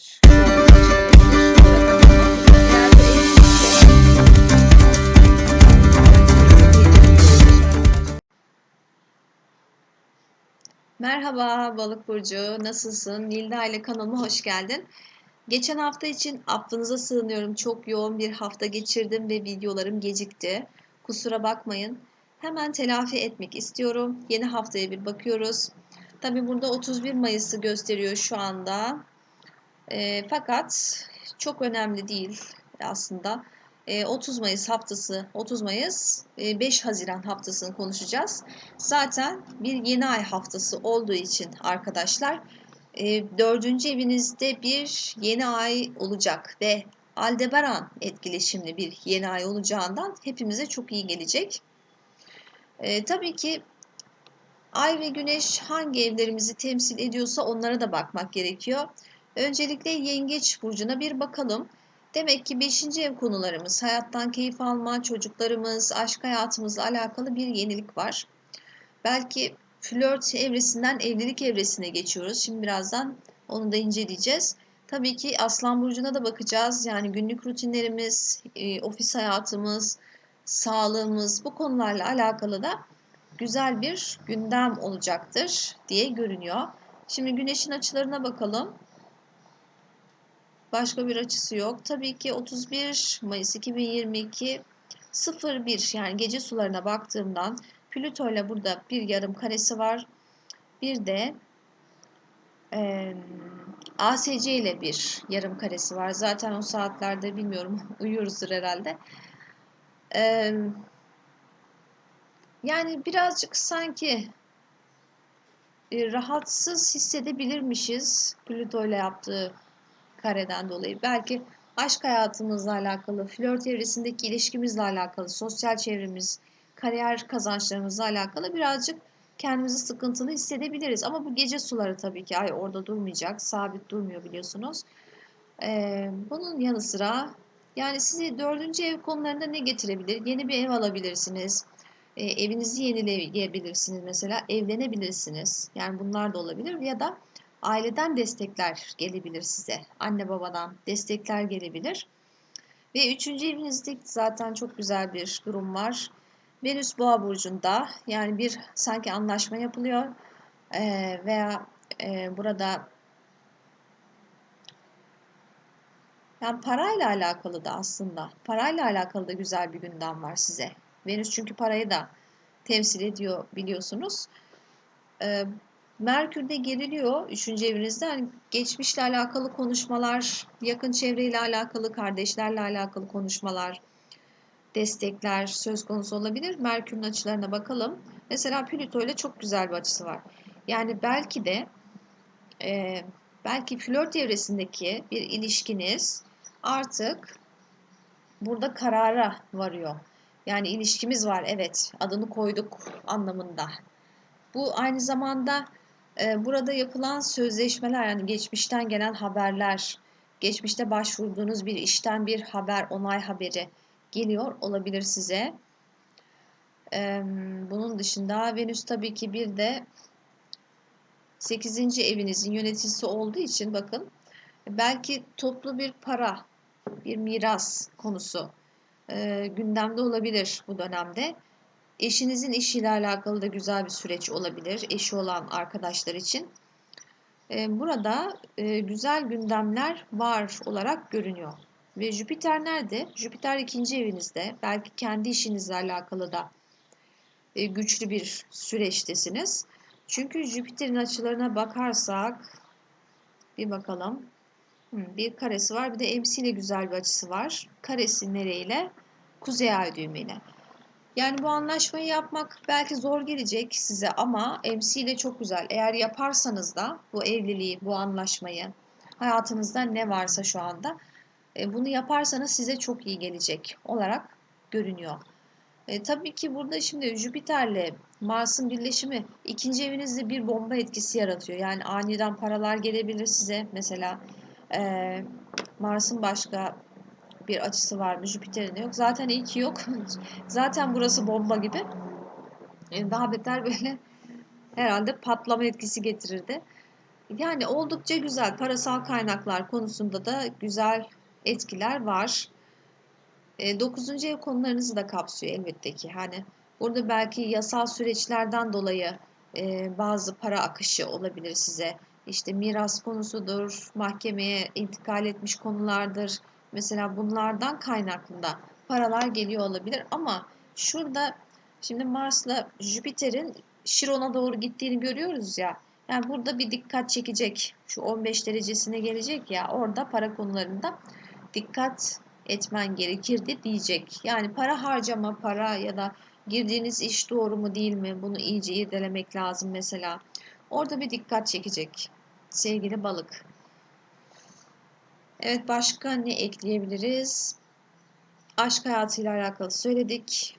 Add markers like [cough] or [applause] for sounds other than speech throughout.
evlilikse Merhaba Balık Burcu, nasılsın? Nilda ile kanalıma hoş geldin. Geçen hafta için affınıza sığınıyorum. Çok yoğun bir hafta geçirdim ve videolarım gecikti. Kusura bakmayın. Hemen telafi etmek istiyorum. Yeni haftaya bir bakıyoruz. Tabi burada 31 Mayıs'ı gösteriyor şu anda. E, fakat çok önemli değil aslında. E, 30 Mayıs haftası, 30 Mayıs, e, 5 Haziran haftasını konuşacağız. Zaten bir yeni ay haftası olduğu için arkadaşlar e, dördüncü evinizde bir yeni ay olacak ve Aldebaran etkileşimli bir yeni ay olacağından hepimize çok iyi gelecek. E, tabii ki Ay ve Güneş hangi evlerimizi temsil ediyorsa onlara da bakmak gerekiyor. Öncelikle Yengeç burcuna bir bakalım. Demek ki 5. ev konularımız, hayattan keyif alma, çocuklarımız, aşk hayatımızla alakalı bir yenilik var. Belki flört evresinden evlilik evresine geçiyoruz. Şimdi birazdan onu da inceleyeceğiz. Tabii ki Aslan Burcu'na da bakacağız. Yani günlük rutinlerimiz, e, ofis hayatımız, sağlığımız bu konularla alakalı da güzel bir gündem olacaktır diye görünüyor. Şimdi güneşin açılarına bakalım. Başka bir açısı yok. Tabii ki 31 Mayıs 2022 01 yani gece sularına baktığımdan Plüto ile burada bir yarım karesi var. Bir de e, ASC ile bir yarım karesi var. Zaten o saatlerde bilmiyorum [laughs] uyuyoruzdur herhalde. E, yani birazcık sanki e, rahatsız hissedebilirmişiz Plüto ile yaptığı kareden dolayı. Belki aşk hayatımızla alakalı, flört evresindeki ilişkimizle alakalı, sosyal çevremiz, kariyer kazançlarımızla alakalı birazcık kendimizi sıkıntılı hissedebiliriz. Ama bu gece suları tabii ki ay orada durmayacak, sabit durmuyor biliyorsunuz. Ee, bunun yanı sıra yani sizi dördüncü ev konularında ne getirebilir? Yeni bir ev alabilirsiniz. Ee, evinizi yenileyebilirsiniz mesela. Evlenebilirsiniz. Yani bunlar da olabilir. Ya da aileden destekler gelebilir size. Anne babadan destekler gelebilir. Ve üçüncü evinizde zaten çok güzel bir durum var. Venüs Boğa burcunda yani bir sanki anlaşma yapılıyor ee, veya e, burada yani parayla alakalı da aslında parayla alakalı da güzel bir gündem var size. Venüs çünkü parayı da temsil ediyor biliyorsunuz. Ee, Merkür de geriliyor 3. evinizde. Yani geçmişle alakalı konuşmalar, yakın çevreyle alakalı, kardeşlerle alakalı konuşmalar, destekler söz konusu olabilir. Merkür'ün açılarına bakalım. Mesela Plüto ile çok güzel bir açısı var. Yani belki de e, belki flört evresindeki bir ilişkiniz artık burada karara varıyor. Yani ilişkimiz var evet adını koyduk anlamında. Bu aynı zamanda e, burada yapılan sözleşmeler yani geçmişten gelen haberler, geçmişte başvurduğunuz bir işten bir haber, onay haberi geliyor olabilir size. E, bunun dışında Venüs tabii ki bir de 8. evinizin yöneticisi olduğu için bakın belki toplu bir para, bir miras konusu e, gündemde olabilir bu dönemde. Eşinizin işiyle alakalı da güzel bir süreç olabilir. Eşi olan arkadaşlar için. E, burada e, güzel gündemler var olarak görünüyor. Ve Jüpiter nerede? Jüpiter ikinci evinizde. Belki kendi işinizle alakalı da e, güçlü bir süreçtesiniz. Çünkü Jüpiter'in açılarına bakarsak bir bakalım. Bir karesi var. Bir de MC ile güzel bir açısı var. Karesi nereyle? Kuzey ay düğümüyle. Yani bu anlaşmayı yapmak belki zor gelecek size ama MC ile çok güzel. Eğer yaparsanız da bu evliliği, bu anlaşmayı, hayatınızda ne varsa şu anda e, bunu yaparsanız size çok iyi gelecek olarak görünüyor. E, tabii ki burada şimdi Jüpiter'le Mars'ın birleşimi ikinci evinizde bir bomba etkisi yaratıyor. Yani aniden paralar gelebilir size. Mesela e, Mars'ın başka bir açısı var mı? Jüpiter'in yok. Zaten iki yok. [laughs] Zaten burası bomba gibi. Yani daha beter böyle [laughs] herhalde patlama etkisi getirirdi. Yani oldukça güzel. Parasal kaynaklar konusunda da güzel etkiler var. E, 9. ev konularınızı da kapsıyor elbette ki. Hani burada belki yasal süreçlerden dolayı e, bazı para akışı olabilir size. İşte miras konusudur, mahkemeye intikal etmiş konulardır. Mesela bunlardan kaynaklı da paralar geliyor olabilir ama şurada şimdi Mars'la Jüpiter'in Şiron'a doğru gittiğini görüyoruz ya. Yani burada bir dikkat çekecek. Şu 15 derecesine gelecek ya orada para konularında dikkat etmen gerekirdi diyecek. Yani para harcama, para ya da girdiğiniz iş doğru mu değil mi? Bunu iyice irdelemek lazım mesela. Orada bir dikkat çekecek sevgili balık. Evet başka ne ekleyebiliriz? Aşk hayatıyla alakalı söyledik.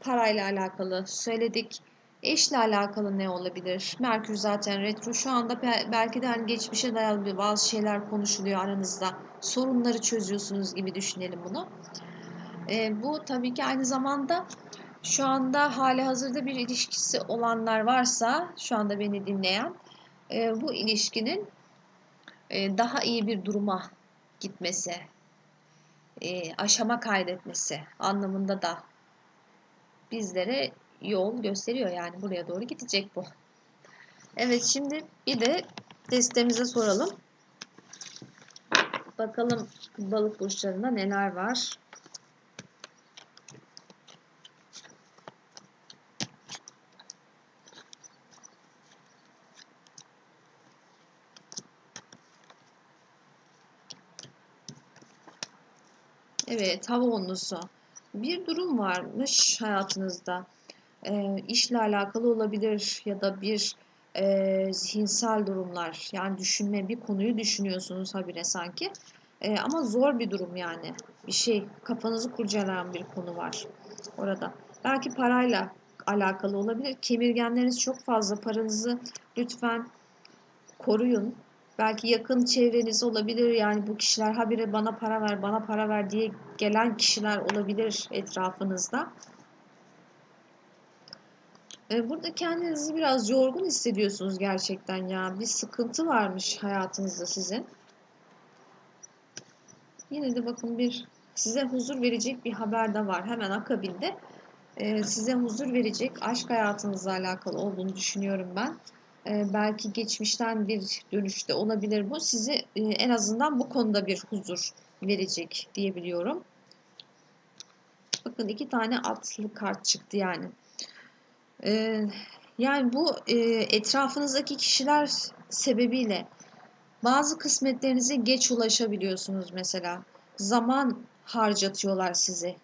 Parayla alakalı söyledik. Eşle alakalı ne olabilir? Merkür zaten retro. Şu anda belki de hani geçmişe dayalı bazı şeyler konuşuluyor aranızda. Sorunları çözüyorsunuz gibi düşünelim bunu. E, bu tabii ki aynı zamanda şu anda hali hazırda bir ilişkisi olanlar varsa şu anda beni dinleyen e, bu ilişkinin e, daha iyi bir duruma gitmesi, e, aşama kaydetmesi anlamında da bizlere yol gösteriyor yani buraya doğru gidecek bu. Evet şimdi bir de testimize soralım. Bakalım balık burçlarında neler var. Evet, hava onlusu. Bir durum varmış hayatınızda. E, işle alakalı olabilir ya da bir e, zihinsel durumlar. Yani düşünme, bir konuyu düşünüyorsunuz habire sanki. E, ama zor bir durum yani. Bir şey, kafanızı kurcalayan bir konu var orada. Belki parayla alakalı olabilir. Kemirgenleriniz çok fazla. Paranızı lütfen koruyun. Belki yakın çevreniz olabilir. Yani bu kişiler habire bana para ver, bana para ver diye gelen kişiler olabilir etrafınızda. E, burada kendinizi biraz yorgun hissediyorsunuz gerçekten ya. Bir sıkıntı varmış hayatınızda sizin. Yine de bakın bir size huzur verecek bir haber de var. Hemen akabinde e, size huzur verecek aşk hayatınızla alakalı olduğunu düşünüyorum ben. E, belki geçmişten bir dönüşte olabilir bu. Sizi e, en azından bu konuda bir huzur verecek diyebiliyorum. Bakın iki tane atlı kart çıktı yani. E, yani bu e, etrafınızdaki kişiler sebebiyle bazı kısmetlerinize geç ulaşabiliyorsunuz mesela. Zaman harcatıyorlar sizi.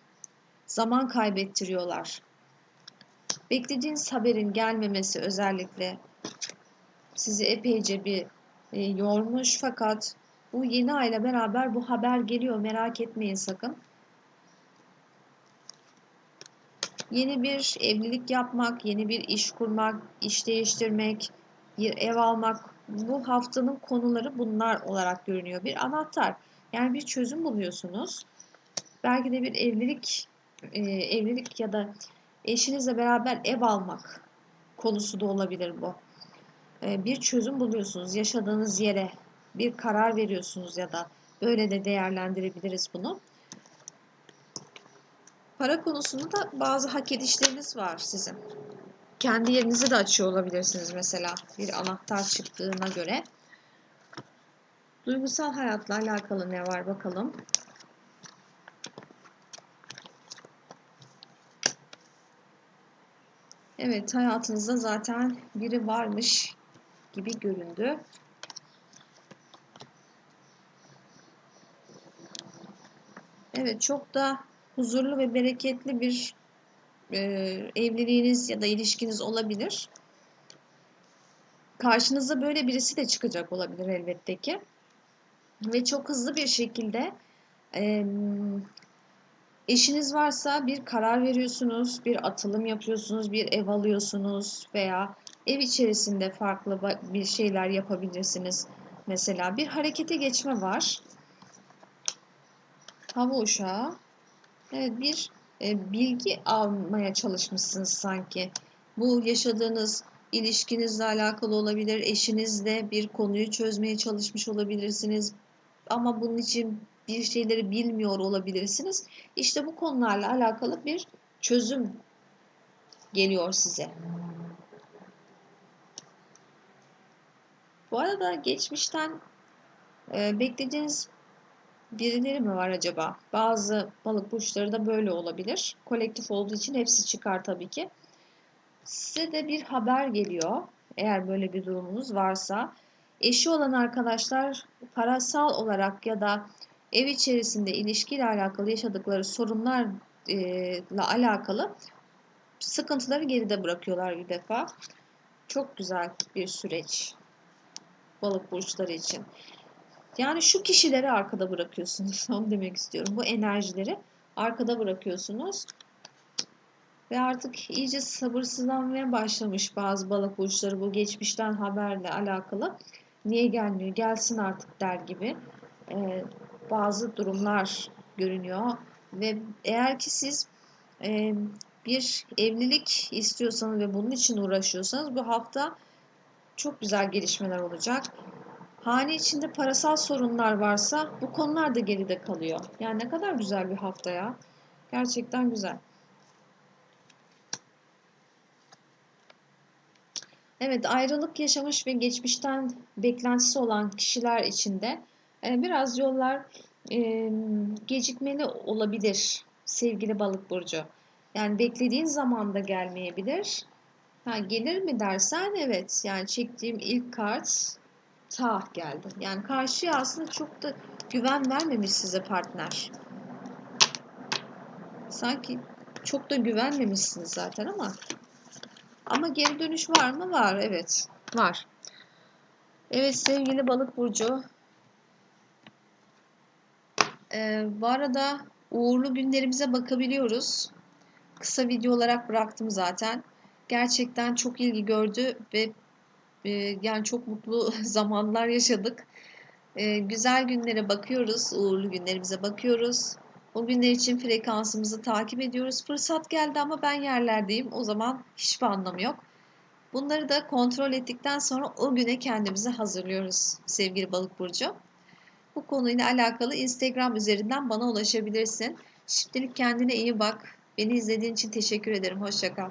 Zaman kaybettiriyorlar. Beklediğiniz haberin gelmemesi özellikle sizi epeyce bir e, yormuş fakat bu yeni ayla beraber bu haber geliyor merak etmeyin sakın. Yeni bir evlilik yapmak, yeni bir iş kurmak, iş değiştirmek, bir ev almak bu haftanın konuları bunlar olarak görünüyor. Bir anahtar yani bir çözüm buluyorsunuz. Belki de bir evlilik e, evlilik ya da eşinizle beraber ev almak konusu da olabilir bu. E, bir çözüm buluyorsunuz yaşadığınız yere bir karar veriyorsunuz ya da böyle de değerlendirebiliriz bunu. Para konusunda da bazı hak edişleriniz var sizin. Kendi yerinizi de açıyor olabilirsiniz mesela bir anahtar çıktığına göre. Duygusal hayatla alakalı ne var bakalım. Evet hayatınızda zaten biri varmış gibi göründü. Evet çok da huzurlu ve bereketli bir e, evliliğiniz ya da ilişkiniz olabilir. Karşınıza böyle birisi de çıkacak olabilir elbette ki. Ve çok hızlı bir şekilde e, eşiniz varsa bir karar veriyorsunuz, bir atılım yapıyorsunuz, bir ev alıyorsunuz veya ev içerisinde farklı bir şeyler yapabilirsiniz. Mesela bir harekete geçme var. Hava uşağı. Evet bir e, bilgi almaya çalışmışsınız sanki. Bu yaşadığınız ilişkinizle alakalı olabilir. Eşinizle bir konuyu çözmeye çalışmış olabilirsiniz. Ama bunun için bir şeyleri bilmiyor olabilirsiniz. İşte bu konularla alakalı bir çözüm geliyor size. Bu arada geçmişten e, beklediğiniz birileri mi var acaba? Bazı balık burçları da böyle olabilir. Kolektif olduğu için hepsi çıkar tabii ki. Size de bir haber geliyor. Eğer böyle bir durumunuz varsa. Eşi olan arkadaşlar parasal olarak ya da ev içerisinde ilişkiyle alakalı yaşadıkları sorunlarla alakalı sıkıntıları geride bırakıyorlar bir defa. Çok güzel bir süreç balık burçları için. Yani şu kişileri arkada bırakıyorsunuz. [laughs] Onu demek istiyorum. Bu enerjileri arkada bırakıyorsunuz. Ve artık iyice sabırsızlanmaya başlamış bazı balık burçları bu geçmişten haberle alakalı. Niye gelmiyor? Gelsin artık der gibi. Ee, bazı durumlar görünüyor. Ve eğer ki siz e, bir evlilik istiyorsanız ve bunun için uğraşıyorsanız bu hafta çok güzel gelişmeler olacak. Hane içinde parasal sorunlar varsa bu konular da geride kalıyor. Yani ne kadar güzel bir hafta ya. Gerçekten güzel. Evet ayrılık yaşamış ve geçmişten beklentisi olan kişiler için de biraz yollar gecikmeli olabilir sevgili balık burcu. Yani beklediğin zamanda gelmeyebilir. Ha, gelir mi dersen evet. Yani çektiğim ilk kart ta geldi. Yani karşıya aslında çok da güven vermemiş size partner. Sanki çok da güvenmemişsiniz zaten ama ama geri dönüş var mı? Var. Evet. Var. Evet sevgili balık burcu. Ee, bu arada uğurlu günlerimize bakabiliyoruz. Kısa video olarak bıraktım zaten. Gerçekten çok ilgi gördü ve e, yani çok mutlu [laughs] zamanlar yaşadık. E, güzel günlere bakıyoruz, uğurlu günlerimize bakıyoruz. O günler için frekansımızı takip ediyoruz. Fırsat geldi ama ben yerlerdeyim. O zaman hiçbir anlamı yok. Bunları da kontrol ettikten sonra o güne kendimizi hazırlıyoruz sevgili balık burcu. Bu konuyla alakalı Instagram üzerinden bana ulaşabilirsin. Şimdilik kendine iyi bak. Beni izlediğin için teşekkür ederim. Hoşçakal.